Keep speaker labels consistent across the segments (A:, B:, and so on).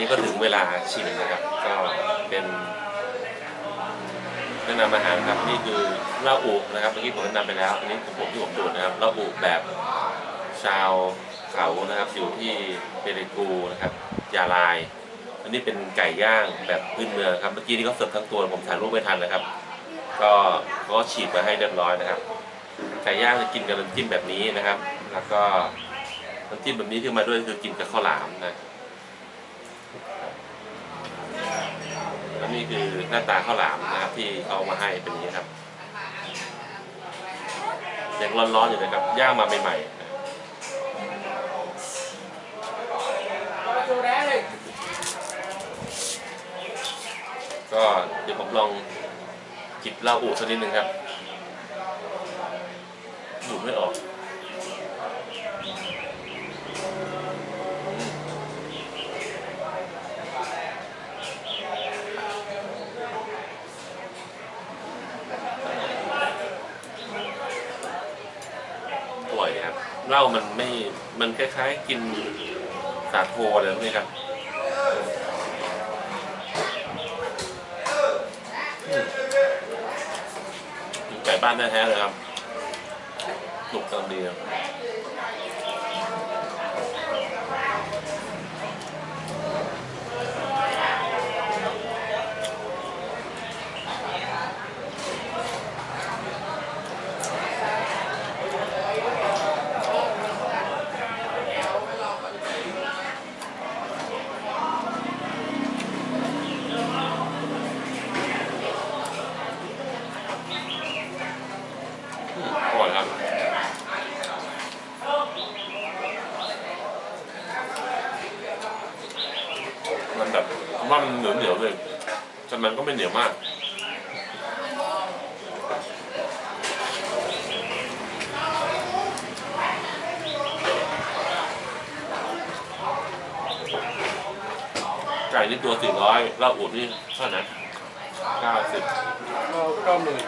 A: นี้ก็ถึงเวลาชิมนะครับ ก็เป็นแนะนำอาหารครับนี่คือเหล้าอุนะครับเมื่อกี้ผมแนะนำไปแล้วอันนี้ของผมที่ผมดูดนะครับเหล้าอุแบบชาวเขานะครับอยู่ที่เปเรกูนะครับยาลาย อันนี้เป็นไก่ย่างแบบพื้นเมืองครับเมื่อกี้นี่เขาเสิร์ฟทั้งตัวผมถ่ายรูปไม่ทันนะครับ ก็เขาก็ฉีกมาให้เรียบร้อยนะครับ ไก่ย่างจะกินกับน้ำจิ้มแบบนี้นะครับ แล้วก็น้ำจิ้มแบบนี้ที่มาด้วยคือกินกับข้าวหลามนะและ นี่คือหน้าตาข้าวหลามนะครับที่เขาเอามาให้เป็นอย่างนี้ครับยังร้อนๆอยู่เลยครับย่างมาใหม่ๆก็เดี๋ยวผมลองจิบเหล้าอู่สักนิดนึงครับดูดไม่ออกอืมอร่อยครับ เหล้ามันไม่ มันคล้ายๆ กินสาโทอะไรพวกนี้ครับไก่บ้านแท้ๆเลยครับหนุกกำลังดีครับอืมอร่อยครับ มันแบบผมว่ามันเหนียวเหนียวๆเลยแต่ มันก็ไม่เหนียวมากไก่นี่ตัวสี่ร้อยแล้วอูดนี่เท่าไหร่นะเก้าสิบ
B: ก็เก้าหมื่น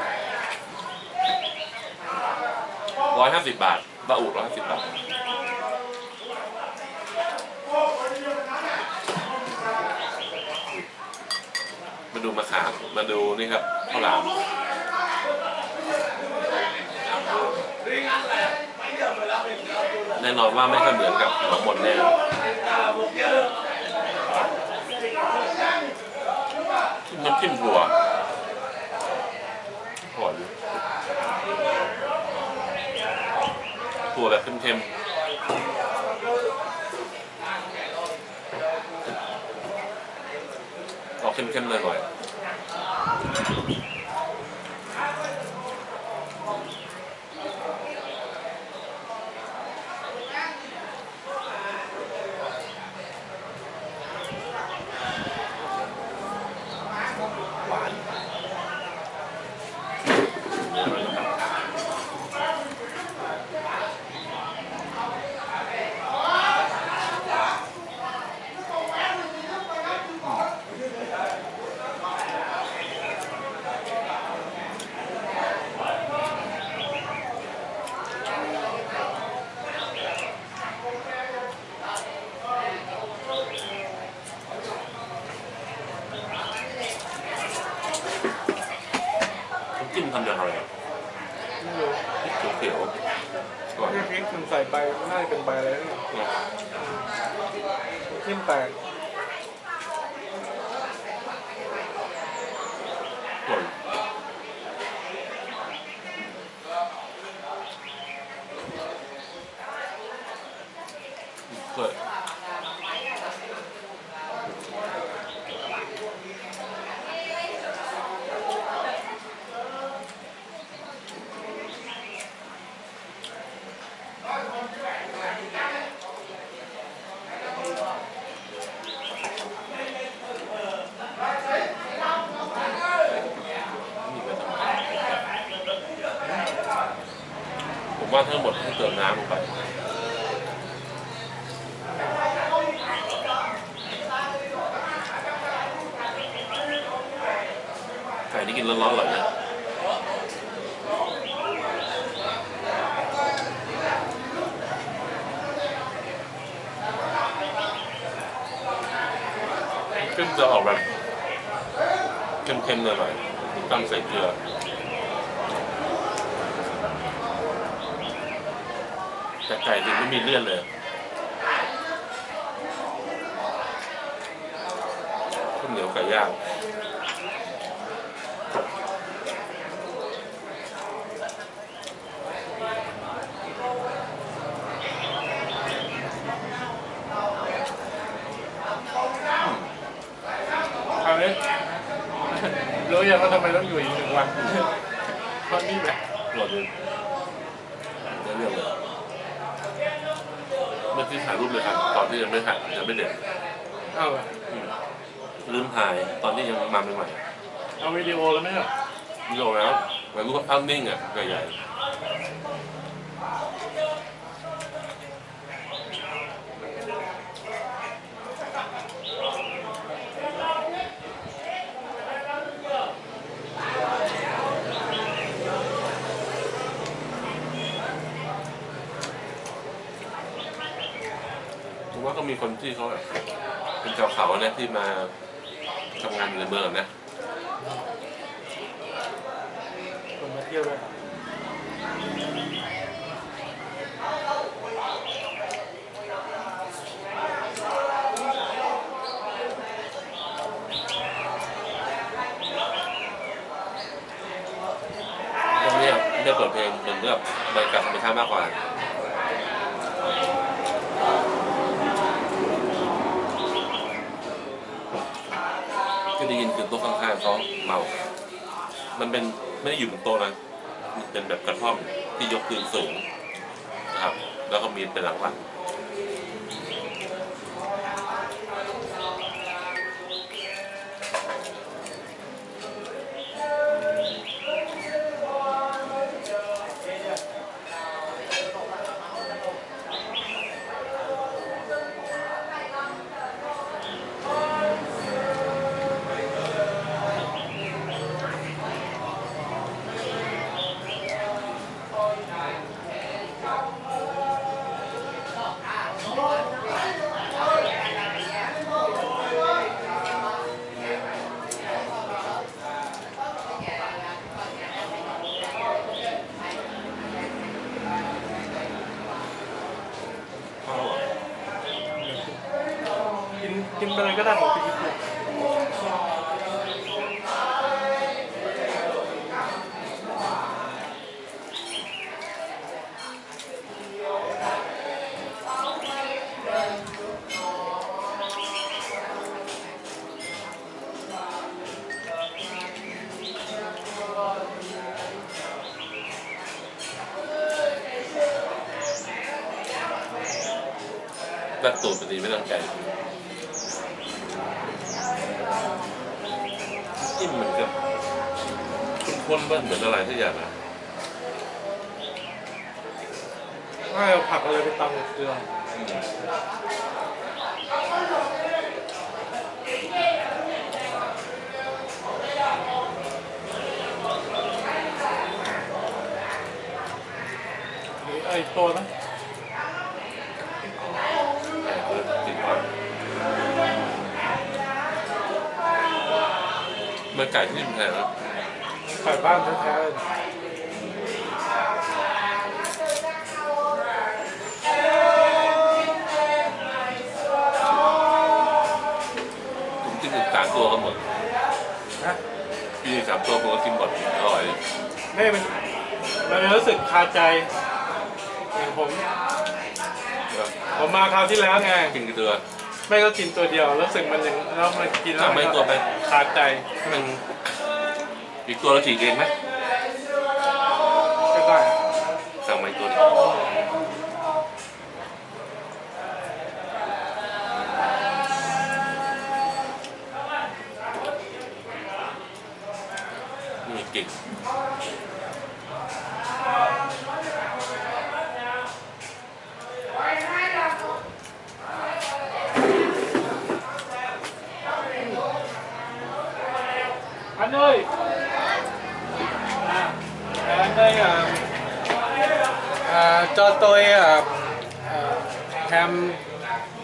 A: ร้อยห้าสิบบาทแล้วอูดร้อยห้าสิบบาท มา ดูมะขามมาดูนี่ครับข้าวหลามแน่นอนว่าไม่ค่อยเหมือนกับหนองมนแน่น้ำจิ้มถั่วหอมถั่วแบบเค็มๆออก เค็มๆหน่อยๆหวานน้ำจิ้มทำจากอะไรอะ
B: ไม่รู้
A: พริกเขียวๆก่อน
B: นี่พริกมันใส่ใบน่าจะเป็นใบอะไรเนี่ย ทิ่มแตก
A: ก่อนเปิดนี่ไปทำไมผมว่า ทั้งหมดต้เติมน้ำลงไปไก่ที่กินร้อนๆอร่อยนะจะออกแบบเค็มๆหน่อยๆตำใส่เกลือ แต่ ไก่จริงไม่มีเลือดเลยข้าวเหนียวไก่ย่าง
B: เอาเลยรู้ยังว่าทำไมต้องอยู่อีกหนึ่งวันเพราะนี่แหละ
A: หมดเลยได้เรื่องเลย เมื่อกี้ถ่ายรูปเลยครับตอนที่ยังไม่ถ่ายยังไม่เด็ด
B: เอาอะ
A: อืมลืมถ่ายตอนที่ยังมาใหม่
B: เอาวิดีโอแล้วไหมอะ
A: ๆวิดีโอแล้วเหมือนรูปภาพนิ่งอะใหญ่ๆผ มีคนที่เขาเป็นชาวเขาเนี่ยที่มาทำงานอยู่ในเมืองนะ
B: คนมาเที่ยวด้วย
A: ตรงนี้เลือกเปิดเพลงเป็นเลือกบรรยากาศธรรมชาติมากกว่า ที่ได้ยินคือ โต๊ะข้างๆเขาเมา มันเป็นไม่ได้อยู่บนโต๊ะนะมันเป็นแบบกระท่อมที่ยกพื้นสูงนะครับ แล้วก็มีเป็นหลังวัง
B: กินไปเลยก็ได้ของพี่กิ๊ก
A: ดักตูดพอดีไม่ตั้งใจ จิ้มเหมือนกับคุ้นๆว่าเหมือนอะไรที่อย่างนะ
B: ให้เอาผักอะไรไปตำกับเกลือหรือไอ้ตัวนะ
A: ติดฟันเมื่อไก่ที่นี่มันแพงนะ
B: ไข่บ้านแท้ๆเลย
A: ผมกินอีกสามตัวก็หมด
B: นะ
A: กินอีกสามตัวผมก็กินหมดอร่อย
B: ไม่มันมันรู้สึกคาใจอย่างผม
A: นะครับ
B: ผมมาคราวที่แล้วไง
A: กินกี่ตัว
B: ไม่ก็กินตัวเดียวรู้สึกมันยังแล้วมันกินแล้ว
A: สั่งไม่ตัวไป
B: คาใจ
A: ให้มันอีกตัวละสี่เองไหม
B: ก็ได้
A: สั่งมาอีกตัวหนึงนี่เก่ง
B: à, cho tôi à, à, ham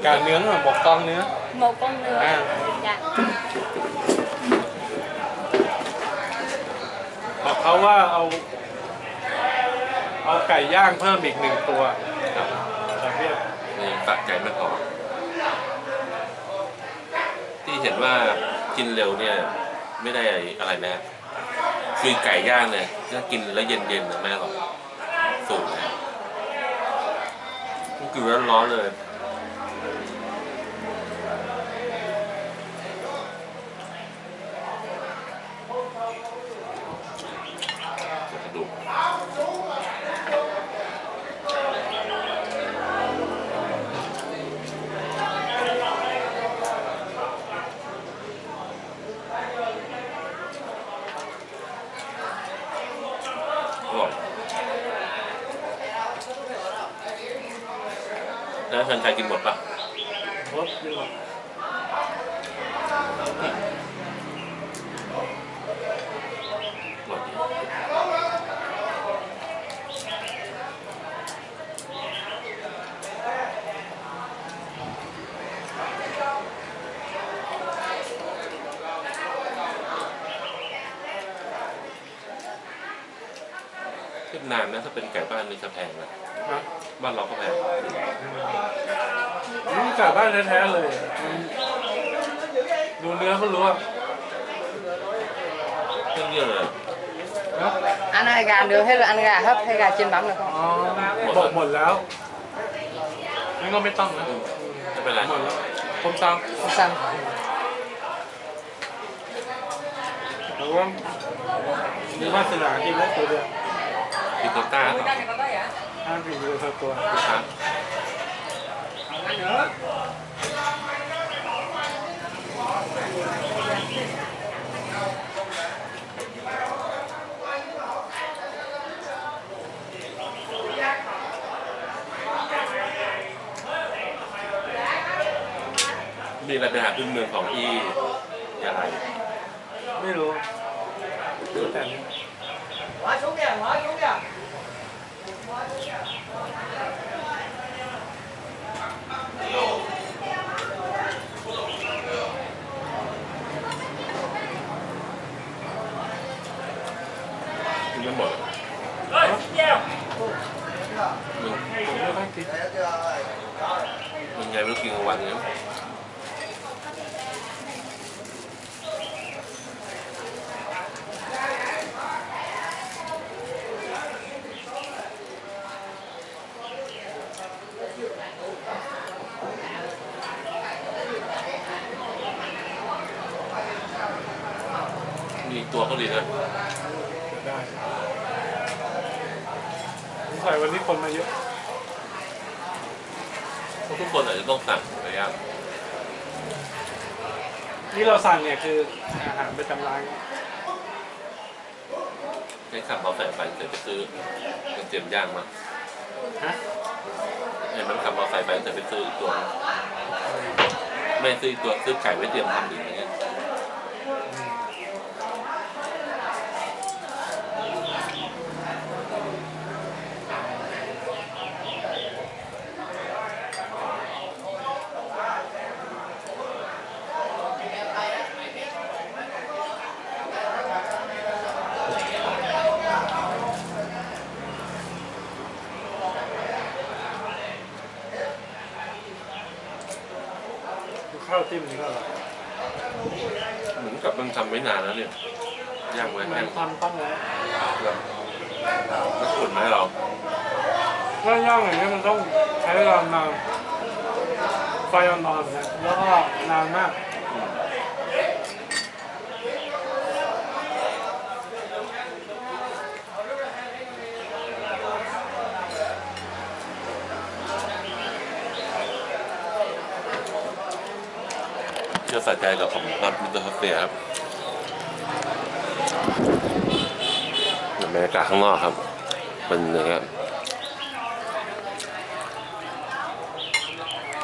B: gà nướng và một con nữa
C: một con nữa
B: à.
C: dạ บอก
B: เขาว่าเอาเอาไก่ย่างเพิ่มอีกหนึ่งตัว
A: ครับนี่ตัดใจไม่พอที่เห็นว่ากินเร็วเนี่ย ไม่ได้อะไรแม่คือไก่ย่างเนี่ยถ้ากินแล้วเย็นๆนะแม่หรอกสูงนะ มันกินแล้วร้อนเลย กระดูกอร่อยแล้วทั นใจกินหมดปะ
B: รสดีกว่า
A: หมดขึ้นนานนะถ้าเป็นไก่บ้านนี่จะแพงนะบ้านเราก็แพง
B: นี่ไก่บ้านแท้ๆเลยมันดูเนื้อก็รู้ว่า
A: เครื่องเยอะเลย
B: นะ
C: ăn hai gà được hay là ăn gà hấp hay gà chiên mắm được không
B: อ๋อบอกหมดแล้วงั้นก็ไม่ต้องนะ
A: ไม่เป็นไร
B: หมดแล้วผมตาม
C: không sao
B: แต่ว่ามีวาสนากินได้ตัวเดียว
A: พิโตต้าครับ
B: ห้ามกินเดียวตัว
A: ลูกค้ามีอะไรเป็นอาหารพื้นเมืองของที่ยะลา
B: ไม่รู้รู้แต่นี้
A: กินไม่หมดมึง
B: ผมไม่ค่อยกิน
A: มึงไงไม่รู้กินกลางวันเนี่ย มีอีกตัวก็ดีนะ
B: ได้สงสัยวันนี้คนมาเยอะ
A: เพราะทุกคนอาจจะต้องสั่งอะไรอย่าง
B: ที่เราสั่งเนี่ยคืออาหารประจำร้าน
A: ให้ขับมาใส่ไปเสร็จไปซื้อเป็นเตรียมย่างมา
B: ฮะ
A: เห็นมันขับมาใส่ไปเสร็จไปซื้ออีกตัว ไม่ซื้ออีกตัวซื้อไก่ไว้เตรียมทำอีกอย่าง
B: จิ้มนี่ก็อร่อย
A: เหมือนกับมันทำไว้นานแล้วเนี่ยย่างไว้
B: เหมือ
A: แห้
B: น
A: ง
B: ความต้องแล้ว
A: แบบแล้วขุ่นมาให้เรา
B: ถ้าย่างอย่างนี้มันต้องใช้เวลานานไฟอ่อนๆนะแล้วก็นานมาก
A: เชื่อใส่ใจกับของรับมิสเตอร์คาเฟ่ครับบรรยากาศข้างนอกครับเป็นอย่างเงี้ย